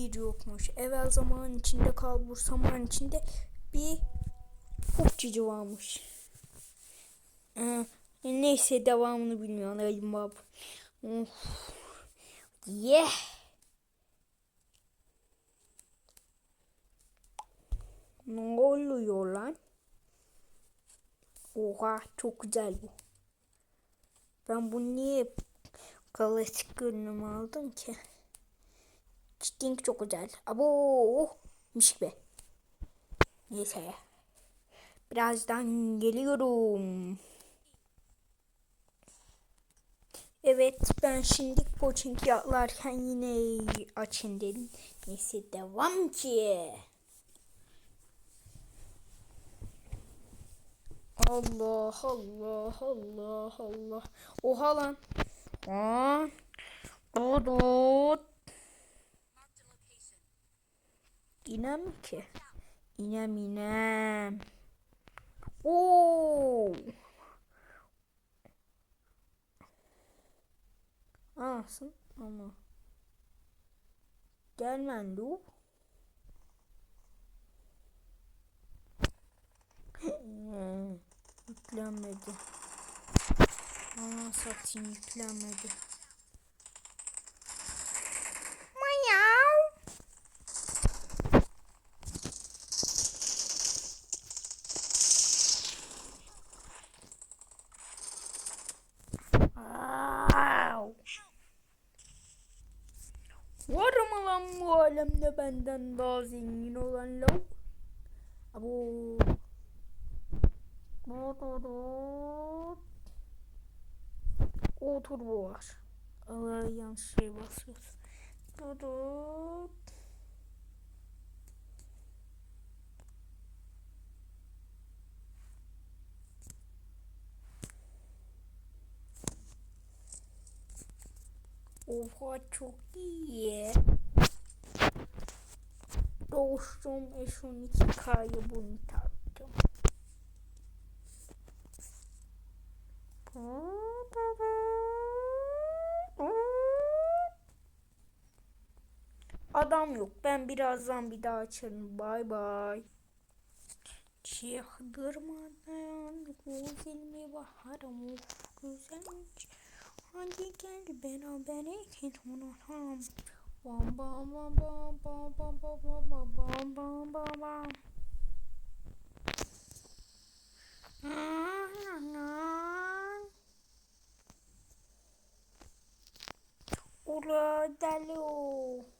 bir yokmuş. Evvel zaman içinde kalbur zaman içinde bir hukçucu varmış. Ee, neyse devamını bilmiyorum. Ayım bab. Of. Yeah. Ne oluyor lan? Oha çok güzel bu. Ben bunu niye klasik görünüm aldım ki? Cidden çok güzel. Abo, mişik be. Neyse. Birazdan geliyorum. Evet ben şimdi coaching yaplarken yine açın dedim. Neyse devam ki. Allah Allah Allah Allah. Oha lan. Aa. Dudut. İnem ki. İnem inem. Oo. Anasın ama. Gelmen du. Yüklenmedi. Aa satayım yüklenmedi. Var mı lan bu alemde benden daha zengin olan lav? Abo. O turbo var. Allah yanlış şey basıyoruz. Dudut. Oha çok. Dostum S12K'yı bunu taktım. Adam yok. Ben birazdan bir daha açarım. Bay bay. Çıldırmadan güzelmi baharım güzelmiş. Hadi gel beraber git unutalım. Bam bam bam bam bam bam bam bam bam bam bam bam. Ula deli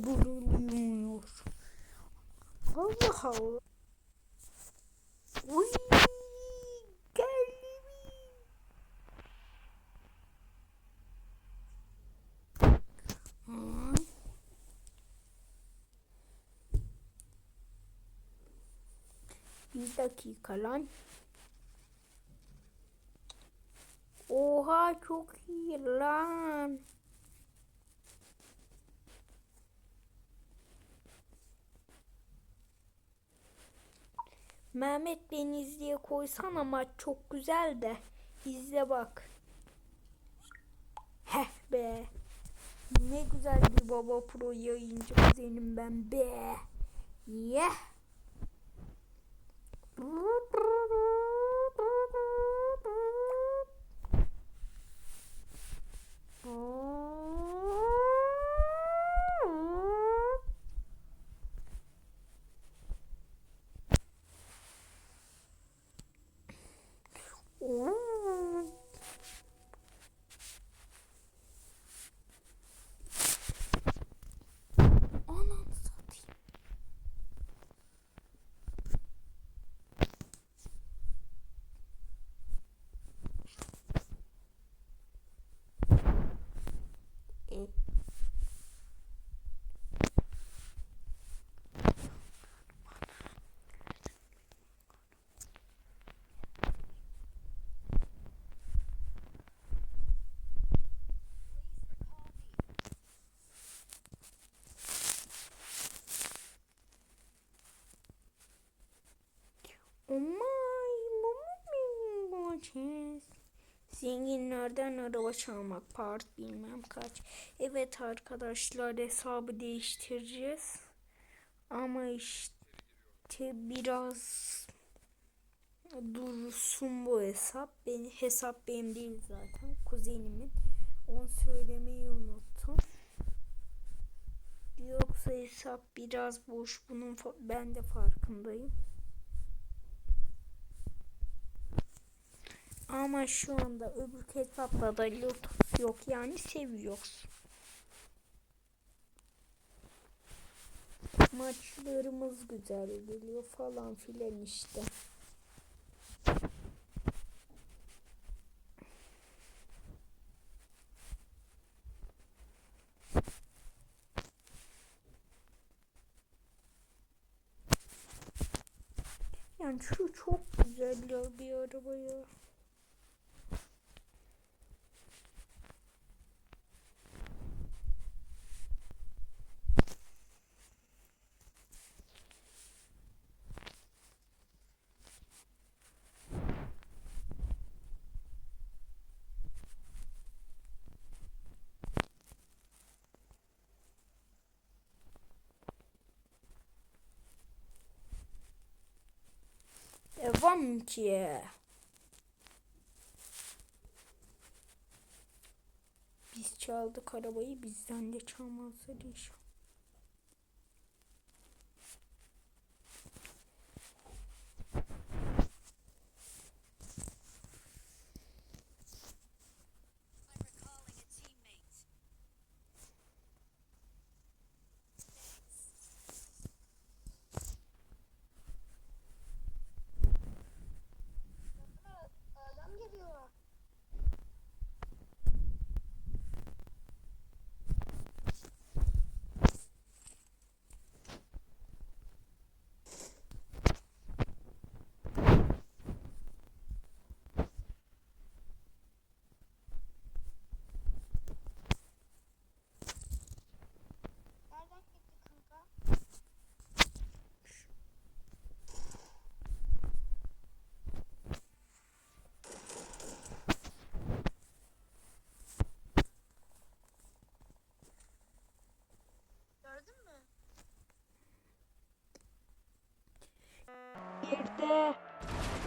Oburuluyor. Allah Allah. Uy, geldi mi? Bir dakika lan. Oha çok iyi lan. Mehmet beni izleye koysana maç çok güzel de. İzle bak. Heh be. Ne güzel bir baba pro yayıncı kuzenim ben be. Yeah. Zenginlerden araba çalmak part bilmem kaç. Evet arkadaşlar hesabı değiştireceğiz. Ama işte biraz dursun bu hesap. Benim hesap benim değil zaten. Kuzenimin. Onu söylemeyi unuttum. Yoksa hesap biraz boş. Bunun ben de farkındayım. Ama şu anda öbür hesapla da lotus yok yani seviyoruz. Maçlarımız güzel geliyor falan filan işte. Yani şu çok güzel bir araba ya. Ki. Biz çaldık arabayı bizden de çalmazlar inşallah.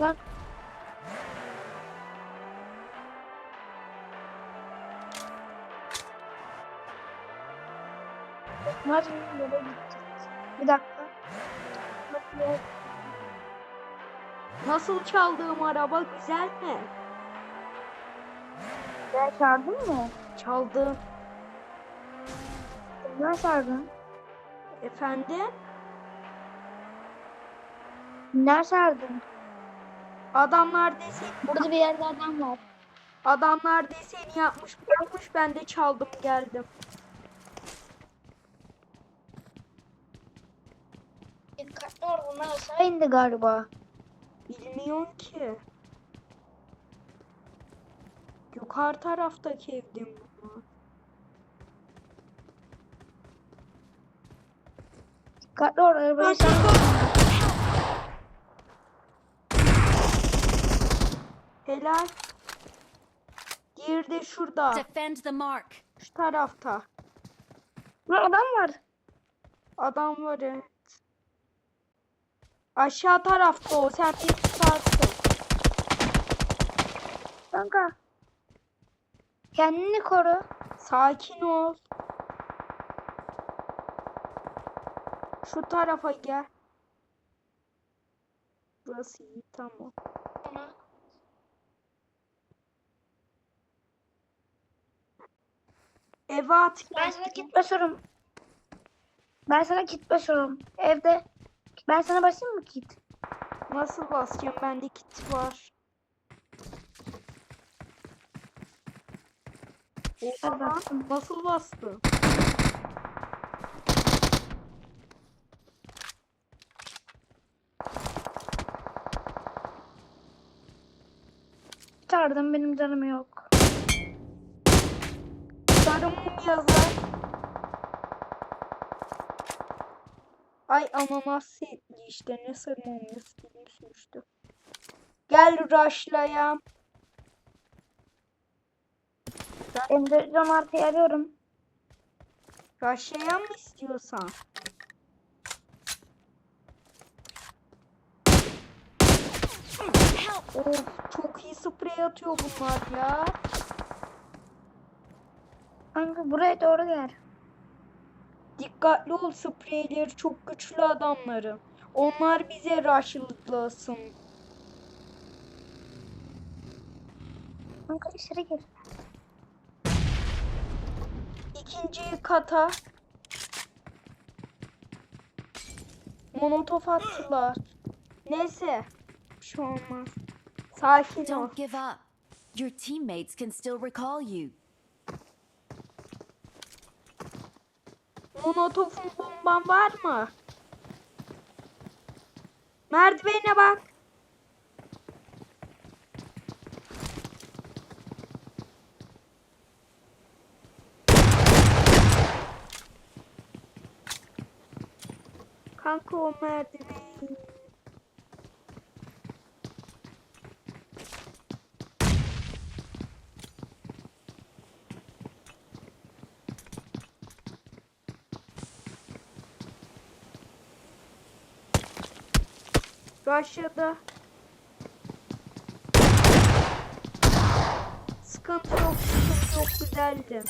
Lan Maç yere gideceğiz. Bir dakika. Nasıl çaldığım araba güzel mi? Sen çağırdın mı? Çaldım. Kimden çağırdın? Efendim? Kimden çağırdın? Adamlar deseni, Burada bir yerde adam var. adamlar deseni yapmış bırakmış ben de çaldım geldim. Dikkatli ol onlar aşağı indi galiba. Bilmiyorum ki. Yukarı taraftaki evde mi bunlar? Dikkatli ol arabayı sen... Helal. Diğeri de şurada. Defend the mark. Şu tarafta. Lan adam var. Adam var evet. Aşağı tarafta o. Sen bir tutarsın. Kanka. Kendini koru. Sakin ol. Şu tarafa gel. Burası iyi tamam. Eve at. Ben sana kit basıyorum. Ben sana kit basıyorum. Evde. Ben sana basayım mı kit? Nasıl basacağım? Bende kit var. Oha bastım. Nasıl bastın? Çağırdım benim canım yok. Sarımım yazar. Ay ananas işte ne sarımım yazı sürmüştü. Gel rushlayam. Emre Can Artı'yı arıyorum. Rushlayam mı istiyorsan? Of çok iyi sprey atıyor bunlar ya. Kanka buraya doğru gel. Dikkatli ol spreyleri çok güçlü adamların. Onlar bize rushlasın. Kanka içeri gir. İkinci kata Molotof attılar. Neyse. Bir şey olmaz. Sakin ol. Don't give up. Your teammates can still recall you. Molotof'un bomban var mı? Merdivene bak. Kanka o merdiven. Aşağıda. Sıkıntı yok, sıkıntı yok güzeldi.